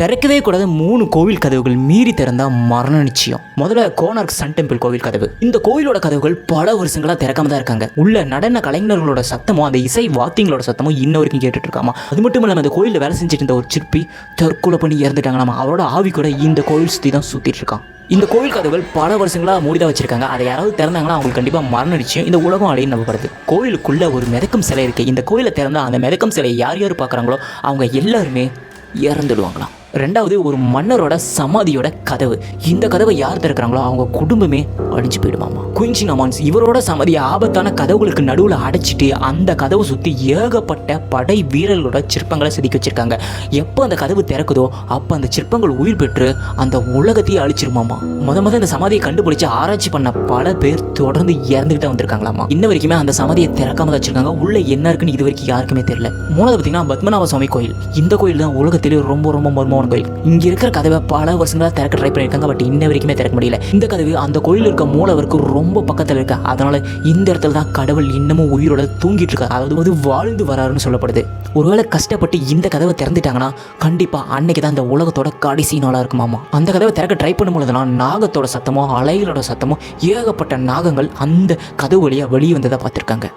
திறக்கவே கூடாது. மூணு கோவில் கதவுகள் மீறி திறந்தா மரண நிச்சயம். முதல்ல கோனார்க் சன் டெம்பிள் கோவில் கதவு. இந்த கோவிலோட கதவுகள் பல வருஷங்களா திறக்காம தான் இருக்காங்க. உள்ள நடன கலைஞர்களோட சத்தமும் அந்த இசை வாத்தியங்களோட சத்தமும் இன்ன வரைக்கும் கேட்டுட்டு இருக்காமா அது மட்டும் இல்லாமல் அந்த கோயிலில் வேலை செஞ்சுட்டு இருந்த ஒரு சிற்பி தற்கொலை பண்ணி இறந்துட்டாங்களாமா? அவரோட ஆவி கூட இந்த கோவில் சுற்றி தான் சுற்றிட்டு இருக்கான் இந்த கோவில் கதவுகள் பல வருஷங்களா மூடிதான் வச்சிருக்காங்க. அதை யாராவது திறந்தாங்கன்னா அவங்களுக்கு கண்டிப்பாக மரண நிச்சயம். இந்த உலகம் அடையும் நம்பப்படுது. கோவிலுக்குள்ள ஒரு மிதக்கும் சிலை இருக்கு. இந்த கோயிலை திறந்தா அந்த மிதக்கும் சிலையை யார் யார் பார்க்குறாங்களோ அவங்க எல்லாருமே இறந்துடுவாங்களாம். ரெண்டாவது ஒரு மன்னரோட சமாதியோட கதவு. இந்த கதவை யார் திறக்கிறாங்களோ அவங்க குடும்பமே அழிஞ்சு போயிடுமாமா குயின்சின் அமான்ஸ் இவரோட சமதி ஆபத்தான கதவுகளுக்கு நடுவில் அடைச்சிட்டு அந்த கதவை சுற்றி ஏகப்பட்ட படை வீரர்களோட சிற்பங்களை செதுக்கி வச்சிருக்காங்க. எப்போ அந்த கதவு திறக்குதோ அப்போ அந்த சிற்பங்கள் உயிர் பெற்று அந்த உலகத்தையே அழிச்சிருமாமா? முத முத இந்த சமாதியை கண்டுபிடிச்சு ஆராய்ச்சி பண்ண பல பேர் தொடர்ந்து இறந்துகிட்டே வந்திருக்காங்களாமா? இன்ன வரைக்குமே அந்த சமாதியை திறக்காம தான் வச்சிருக்காங்க. உள்ள என்ன இருக்குன்னு இது வரைக்கும் யாருக்குமே தெரியல. மூணாவது பார்த்தீங்கன்னா பத்மநாப சுவாமி கோயில். இந்த கோயில் தான் உலகத்திலேயே ரொம்ப ரொம்ப மர்மமான கோயில். இங்க இருக்கிற கதவை பல வருஷங்களாக திறக்க ட்ரை பண்ணியிருக்காங்க பட் இன்ன வரைக்குமே திறக்க முடியல. இந்த கதவு அந்த கோயில் இருக்க மூலவருக்கு ரொம்ப பக்கத்தில் இருக்கு. அதனால இந்த இடத்துல தான் கடவுள் இன்னமும் உயிரோட தூங்கிட்டு இருக்காரு. அதாவது வந்து வாழ்ந்து வராருன்னு சொல்லப்படுது. ஒருவேளை கஷ்டப்பட்டு இந்த கதவை திறந்துட்டாங்கன்னா கண்டிப்பா அன்னைக்கு தான் இந்த உலகத்தோட கடைசி நாளா இருக்குமாமா அந்த கதவை திறக்க ட்ரை பண்ணும்பொழுதுனா நாகத்தோட சத்தமோ அலைகளோட சத்தமோ ஏகப்பட்ட நாகங்கள் அந்த கதவு வழியா வெளியே வந்ததை பார்த்துருக்காங்க.